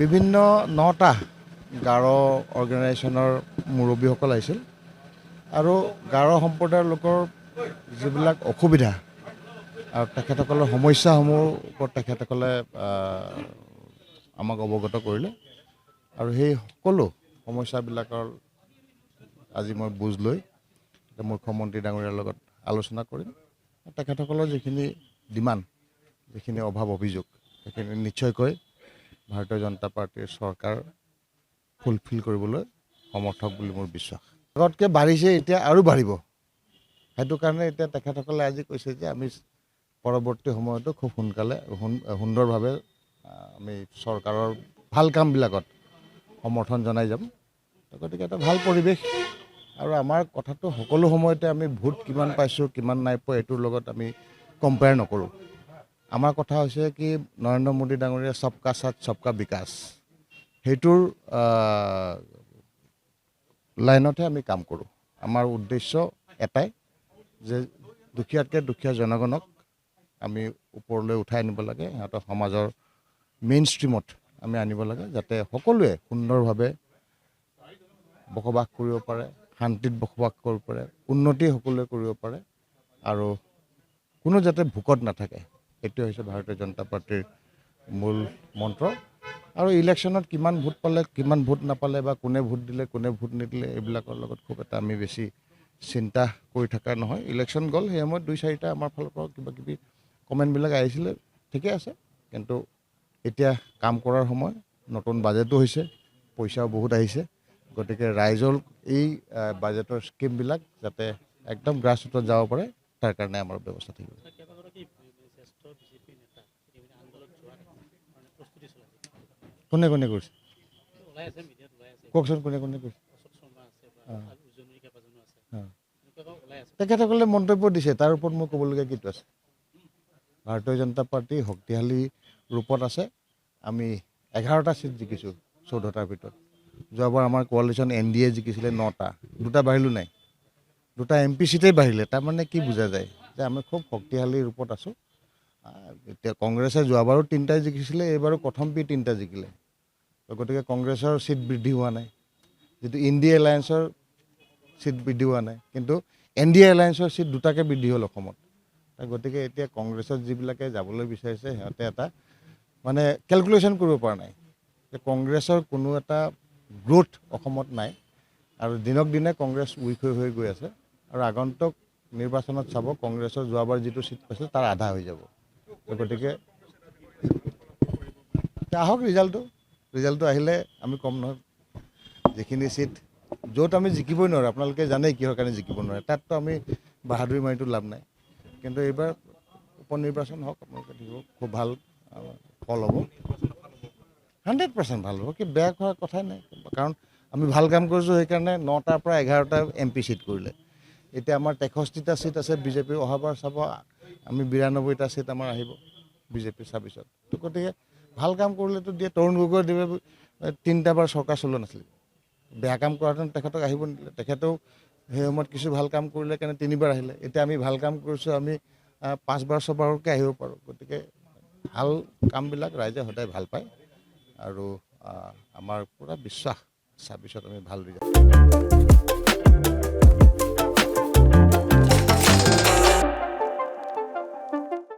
বিভিন্ন নটা গাৰো অৰ্গেনাইজেশ্যনৰ মুৰব্বীসকল আহিছিল। আৰু গাৰো সম্প্ৰদায়ৰ লোকৰ যিবিলাক অসুবিধা আৰু তেখেতসকলৰ সমস্যাসমূহৰ ওপৰত তেখেতসকলে আমাক অৱগত কৰিলে। আৰু সেই সকলো সমস্যাবিলাকৰ আজি মই বুজ লৈ মুখ্যমন্ত্ৰী ডাঙৰীয়াৰ লগত আলোচনা কৰিম। তেখেতসকলৰ যিখিনি ডিমাণ্ড যিখিনি অভাৱ অভিযোগ সেইখিনি নিশ্চয়কৈ ভাৰতীয় জনতা পাৰ্টীৰ চৰকাৰ ফুলফিল কৰিবলৈ সমৰ্থক বুলি মোৰ বিশ্বাস। আগতকৈ বাঢ়িছে, এতিয়া আৰু বাঢ়িব। সেইটো কাৰণে এতিয়া তেখেতসকলে আজি কৈছে যে আমি পৰৱৰ্তী সময়তো খুব সোনকালে, সুন- সুন্দৰভাৱে আমি চৰকাৰৰ ভালো কামবিলাকত সমৰ্থন জনাই যাম। গতিকে এটা ভালো পৰিৱেশ। আৰু আমাৰ কথাটো সকলো সময়তে আমি ভোট কিমান পাইছোঁ, কিমান নাই পোৱা, এইটোৰ লগত আমি কম্পেয়াৰ নকৰোঁ। আমাৰ কথা হৈছে কি নৰেন্দ্ৰ মোদী ডাঙৰীয়া চবকা সাথ চবকা বিকাশ। সেইটোৰ লাইনতহে আমি কাম কৰোঁ। আমাৰ উদ্দেশ্য এটাই যে দুখীয়াতকৈ দুখীয়া জনগণক আমি ওপৰলৈ উঠাই আনিব লাগে সিহঁতৰ সমাজৰ মেইন ষ্ট্ৰীমত আমি আনিব লাগে যাতে সকলোৱে সুন্দৰভাৱে বসবাস কৰিব পাৰে শান্তিত বসবাস কৰিব পাৰে উন্নতি সকলোৱে কৰিব পাৰে আৰু কোনো যাতে ভোকত নাথাকে। এইটোৱে হৈছে ভাৰতীয় জনতা পাৰ্টীৰ মূল মন্ত্ৰ। আৰু ইলেকশ্যনত কিমান ভোট পালে কিমান ভোট নাপালে বা কোনে ভোট দিলে কোনে ভোট নিদিলে এইবিলাকৰ লগত খুব এটা আমি বেছি চিন্তা কৰি থকা নহয়। ইলেকশ্যন গ'ল সেই সময়ত দুই চাৰিটা আমাৰ ফালৰ পৰা কিবা কিবি কমেণ্টবিলাক আহিছিলে ঠিকে আছে। কিন্তু এতিয়া কাম কৰাৰ সময় নতুন বাজেটো হৈছে পইচাও বহুত আহিছে। গতিকে ৰাইজৰ এই বাজেটৰ স্কিমবিলাক যাতে একদম গ্ৰাছ ৰুটত যাব পাৰে তাৰ কাৰণে আমাৰ ব্যৱস্থা থাকিব। কোনে কোনে কৰিছে? কওকচোন কোনে কোনে কৰিছে? তেখেতসকলে মন্তব্য দিছে তাৰ ওপৰত মোৰ ক'বলগীয়া কিটো আছে? ভাৰতীয় জনতা পাৰ্টী শক্তিশালী ৰূপত আছে। আমি এঘাৰটা ছিট জিকিছোঁ চৈধ্যটাৰ ভিতৰত। যোৱাবাৰ আমাৰ কোৱালিশ্যন এন ডি এ জিকিছিলে নটা। দুটা বাঢ়িলোঁ নাই। দুটা এম পি ছিটেই বাঢ়িলে তাৰমানে কি বুজা যায়? যে আমি খুব শক্তিশালী ৰূপত আছোঁ। এতিয়া কংগ্ৰেছে যোৱাবাৰো তিনিটা জিকিছিলে এইবাৰো প্ৰথম পি তিনিটা জিকিলে। গতিকে কংগ্ৰেছৰ ছিট বৃদ্ধি হোৱা নাই। যিটো ইণ্ডিয়া এলায়েন্সৰ ছিট বৃদ্ধি হোৱা নাই কিন্তু এন ডি এলায়েন্সৰ ছিট দুটাকৈ বৃদ্ধি হ'ল অসমত। গতিকে এতিয়া কংগ্ৰেছত যিবিলাকে যাবলৈ বিচাৰিছে সিহঁতে এটা মানে কেলকুলেশ্যন কৰিব পৰা নাই। যে কংগ্ৰেছৰ কোনো এটা গ্ৰোথ অসমত নাই আৰু দিনক দিনে কংগ্ৰেছ উইক হৈ হৈ গৈ আছে। আৰু আগন্তুক নিৰ্বাচনত চাব কংগ্ৰেছৰ যোৱাবাৰ যিটো ছিট পাইছিল তাৰ আধা হৈ যাব। গতিকে আহক ৰিজাল্টটো। ৰিজাল্টটো আহিলে আমি ক'ম নহয়। যিখিনি ছিট য'ত আমি জিকিবই নোৱাৰোঁ আপোনালোকে জানেই কিহৰ কাৰণে জিকিব নোৱাৰে। তাততো আমি বাহাদুৰি মাৰিটো লাভ নাই। কিন্তু এইবাৰ উপ নিৰ্বাচন হওক আপোনালোকে দিব খুব ভাল ফল হ'ব। হাণ্ড্ৰেড পাৰ্চেণ্ট ভাল হ'ব কি বেয়া হোৱাৰ কথাই নাই। কাৰণ আমি ভাল কাম কৰিছোঁ সেইকাৰণে নটাৰ পৰা এঘাৰটা এম পি ছিট কৰিলে। এতিয়া আমাৰ তেষষ্ঠিটা ছিট আছে বিজেপিৰ অহাবাৰ চাব আমি বিৰান্নব্বৈটা ছিট আমাৰ আহিব বিজেপিৰ ছাব্বিছত। তো গতিকে ভাল কাম কৰিলেতো দিয়ে তৰুণ গগৈদেৱে তিনিটা বাৰ চৰকাৰ চলোৱা নাছিলে। বেয়া কাম কৰাহেঁতেন তেখেতক আহিব নিদিলে। তেখেতেও সেই সময়ত কিছু ভাল কাম কৰিলে কাৰণে তিনিবাৰ আহিলে। এতিয়া আমি ভাল কাম কৰিছোঁ আমি পাঁচবাৰ ছবাৰকৈ আহিব পাৰোঁ। গতিকে ভাল কামবিলাক ৰাইজে সদায় ভাল পায় আৰু আমাৰ পূৰা বিশ্বাস ছাব্বিছত আমি ভাল ৰিজাল্ট